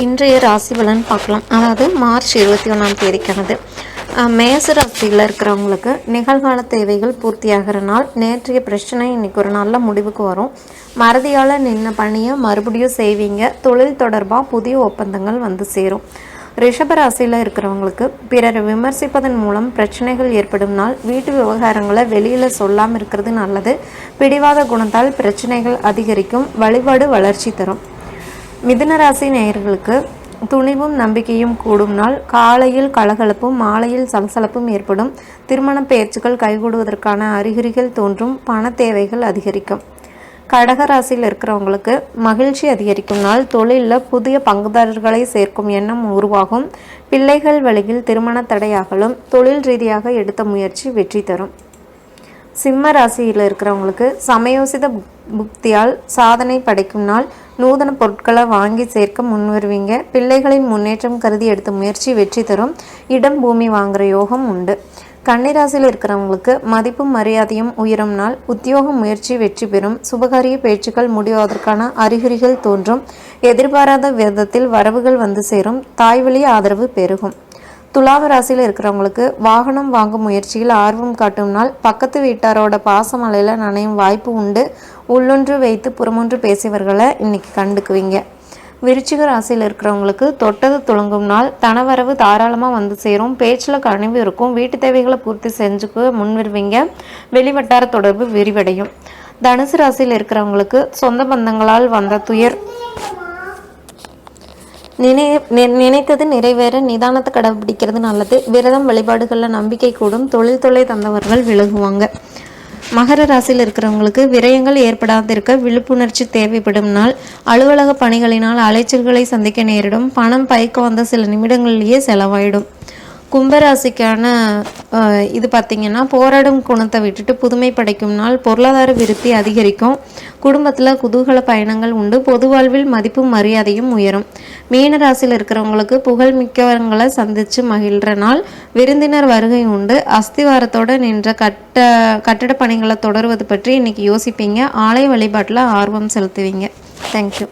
இன்றைய ராசி பலன் பார்க்கலாம். அதாவது மார்ச் இருபத்தி ஒன்றாம் தேதிக்கானது. மேச ராசியில் இருக்கிறவங்களுக்கு நிகழ்கால தேவைகள் பூர்த்தியாகிற நாள் நேற்றைய பிரச்சனை இன்னைக்கு ஒரு நல்ல முடிவுக்கு வரும். மறதியால் நின்ன பணியை மறுபடியும் செய்வீங்க. தொழில் தொடர்பாக புதிய ஒப்பந்தங்கள் வந்து சேரும். ரிஷப ராசியில் இருக்கிறவங்களுக்கு பிறரை விமர்சிப்பதன் மூலம் பிரச்சனைகள் ஏற்படும் நாள். வீட்டு விவகாரங்களை வெளியில் சொல்லாமல் இருக்கிறது நல்லது. பிடிவாத குணத்தால் பிரச்சனைகள் அதிகரிக்கும். வழிபாடு வளர்ச்சி தரும். மிதுனராசி நேயர்களுக்கு துணிவும் நம்பிக்கையும் கூடும் நாள். காலையில் கலகலப்பும் மாலையில் சலசலப்பும் ஏற்படும். திருமண பேச்சுக்கள் கைகூடுவதற்கான அறிகுறிகள் தோன்றும். பண தேவைகள் அதிகரிக்கும். கடக ராசியில் இருக்கிறவங்களுக்கு மகிழ்ச்சி அதிகரிக்கும் நாள். தொழிலில் புதிய பங்குதாரர்களை சேர்க்கும் எண்ணம் உருவாகும். பிள்ளைகள் வழியில் திருமண தடையாகலும் தொழில் ரீதியாக எடுத்த முயற்சி வெற்றி தரும். சிம்ம ராசியில் இருக்கிறவங்களுக்கு சமயோசித புக்- புக்தியால் சாதனை படைக்கும் நாள். நூதன பொருட்களை வாங்கி சேர்க்க முன்வருவீங்க பிள்ளைகளின் முன்னேற்றம் கருதி எடுத்த முயற்சி வெற்றி தரும். இடம் பூமி வாங்குற யோகம் உண்டு. கன்னிராசியில் இருக்கிறவங்களுக்கு மதிப்பும் மரியாதையும் உயரும் நாள். உத்தியோக முயற்சி வெற்றி பெறும். சுபகாரிய பேச்சுக்கள் முடிவதற்கான அறிகுறிகள் தோன்றும். எதிர்பாராத விதத்தில் வரவுகள் வந்து சேரும். தாய்வழி ஆதரவு பெருகும். துலாவ ராசியில் இருக்கிறவங்களுக்கு வாகனம் வாங்கும் முயற்சியில் ஆர்வம் காட்டும் நாள். பக்கத்து வீட்டாரோட பாசமலையில் நனையும் வாய்ப்பு உண்டு. உள்ளொன்று வைத்து புறமொன்று பேசியவர்களை இன்னைக்கு கண்டுக்குவீங்க. விருச்சிக ராசியில் இருக்கிறவங்களுக்கு தொட்டது துளங்கும் நாள். தனவரவு தாராளமாக வந்து சேரும். பேச்சில் கனிவு இருக்கும். வீட்டு தேவைகளை பூர்த்தி செஞ்சுக்க முன்வருவீங்க வெளிவட்டார தொடர்பு விரிவடையும். தனுசு ராசியில் இருக்கிறவங்களுக்கு சொந்த பந்தங்களால் வந்த துயர் நினை நினைத்தது நிறைவேற நிதானத்தை கடைபிடிக்கிறது நல்லது. விரதம் வழிபாடுகளில் நம்பிக்கை கூடும். தொழில் தொலை தந்தவர்கள் விலகுவாங்க. மகர ராசியில் இருக்கிறவங்களுக்கு விரயங்கள் ஏற்படாதிருக்க விழிப்புணர்ச்சி தேவைப்படும் நாள். அலுவலக பணிகளினால் அலைச்சல்களை சந்திக்க நேரிடும். பணம் பயக்க வந்த சில நிமிடங்களிலேயே செலவாயிடும். கும்பராசிக்கான இது பார்த்திங்கன்னா போராடும் குணத்தை விட்டுட்டு புதுமை படைக்கும் நாள் பொருளாதார விருத்தி அதிகரிக்கும். குடும்பத்தில் குதூகல பயணங்கள் உண்டு. பொது வாழ்வில் மதிப்பும் மரியாதையும் உயரும். மீன ராசியில் இருக்கிறவங்களுக்கு புகழ் மிக்கவங்களை சந்தித்து மகிழ்கிற நாள். விருந்தினர் வருகை உண்டு. அஸ்திவாரத்தோடு நின்ற கட்ட கட்டட பணிகளை தொடர்வது பற்றி இன்னைக்கு யோசிப்பீங்க. ஆலய வழிபாட்டில் ஆர்வம் செலுத்துவீங்க. தேங்க்யூ